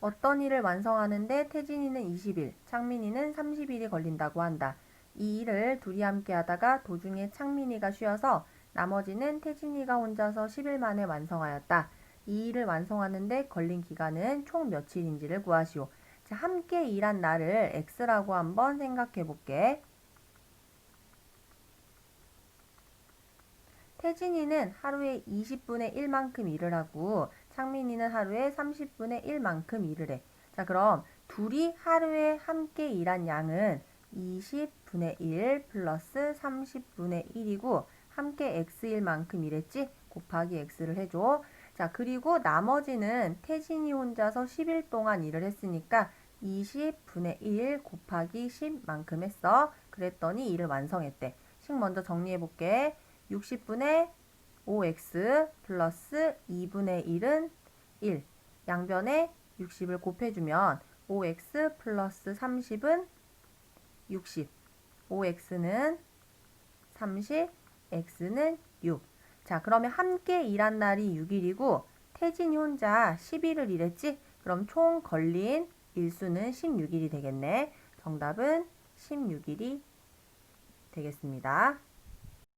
어떤 일을 완성하는데 태진이는 20일, 창민이는 30일이 걸린다고 한다. 이 일을 둘이 함께 하다가 도중에 창민이가 쉬어서 나머지는 태진이가 혼자서 10일 만에 완성하였다. 이 일을 완성하는데 걸린 기간은 총 며칠인지를 구하시오. 자, 함께 일한 날을 x라고 한번 생각해 볼게. 태진이는 하루에 20분의 1만큼 일을 하고 창민이는 하루에 30분의 1만큼 일을 해. 자, 그럼 둘이 하루에 함께 일한 양은 20분의 1 플러스 30분의 1이고 함께 x일 만큼 일했지? 곱하기 x를 해줘. 자, 그리고 나머지는 태진이 혼자서 10일 동안 일을 했으니까 20분의 1 곱하기 10만큼 했어. 그랬더니 일을 완성했대. 식 먼저 정리해 볼게. 60분의 5x 플러스 2분의 1은 1. 양변에 60을 곱해주면 5x 플러스 30은 60. 5x는 30, x는 6. 자, 그러면 함께 일한 날이 6일이고 태진이 혼자 10일을 일했지? 그럼 총 걸린 일수는 16일이 되겠네. 정답은 16일이 되겠습니다.